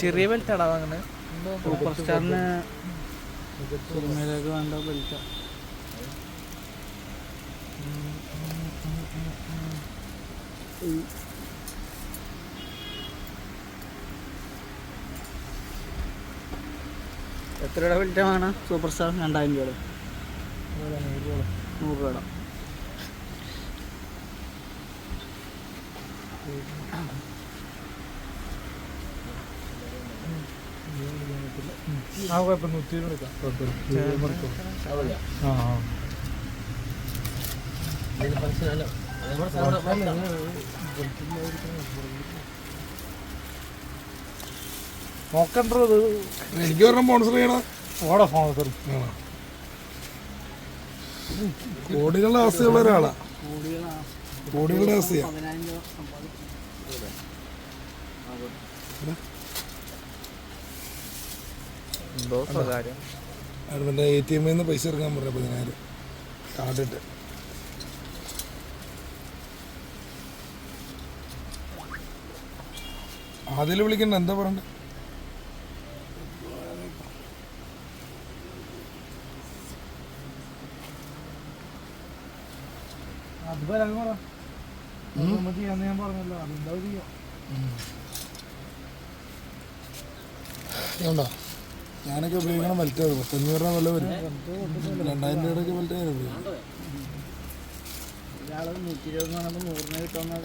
ചെറിയ ബെൽറ്റ് ആടാ വാങ്ങണേ സൂപ്പർ സ്റ്റാറിന് സിനിമയിലേക്ക് വേണ്ട ബെൽറ്റാ രൂപ ബെൽറ്റ് വേണം സൂപ്പർ സ്റ്റാർ രണ്ടായിരം രൂപ നൂറ് രൂപയുടെ. ആ കുഴപ്പം നൂറ്റി ഇരുപത് എടുക്കാം കുഴപ്പമില്ല. ആ നോക്കണ്ടത് എനിക്ക് പറഞ്ഞ സ്പോൺസർ ചെയ്യണം. ഓടാ സ്പോൺസർ സർ കോടികളുടെ ആസ്തിയുള്ള ഒരാളാ. കോടികളുടെ അവസ്ഥയാ എ ടി എമ്മിൽ നിന്ന് പൈസ എടുക്കാൻ പറഞ്ഞ പതിനായിരം. കാർഡിട്ട് അതിൽ വിളിക്കണ്ട എന്താ പറയണ്ട? അത് വരാൻ പറ. നമ്മൾ ചെയ്യാന്ന് ഞാൻ പറഞ്ഞല്ലോ. അതെന്താ ചെയ്യാം? ഉണ്ടോ ഞാനൊക്കെ ഉപയോഗിക്കണം അത് പത്തഞ്ഞൂറ് രൂപ വില വരും. രണ്ടായിരം മലയാളിയാ നൂറിന് കിട്ടുമെന്ന്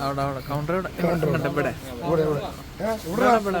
അവിടെ അവിടെ. കൗണ്ടർ ഇവിടെ. കണ്ട ഇവിടെ ഇവിടെ. ഇവിടെ. ഏ, ഇവിടെ ഇവിടെ.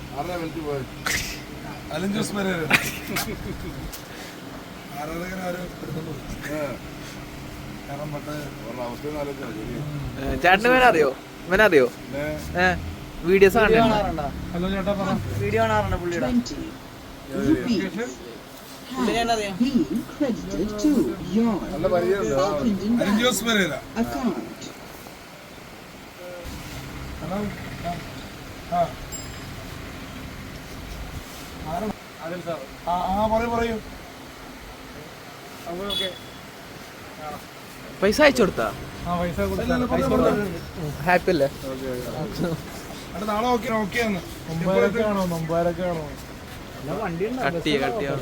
ആരുടെ ബെൽറ്റ് പോയത് അലൻ ജോസ് പെരേര ആരാധകർ ആരും എടുത്തോണ്ട് പോയി കാരണം മറ്റേ ചേട്ടന് ഇവനറിയോ ഇവനറിയോ വീഡിയോസ് ഹലോ ചേട്ടാ പറ. വീഡിയോ കാണാറുണ്ടോ പുള്ളിയുടെ? 20 rupees. പുള്ളിനെ ആ ആ പറയൂ പറയൂ. പൈസ അയച്ചു കൊടുത്താ. ഹാപ്പി അല്ലേ നാളെ ഓക്കെ ഓക്കെ. ആണ് മുമ്പാരൊക്കെ ആണോ മുമ്പാരൊക്കെ ആണോ വണ്ടി കട്ട് ചെയ്യ കട്ട് ചെയ്യാം.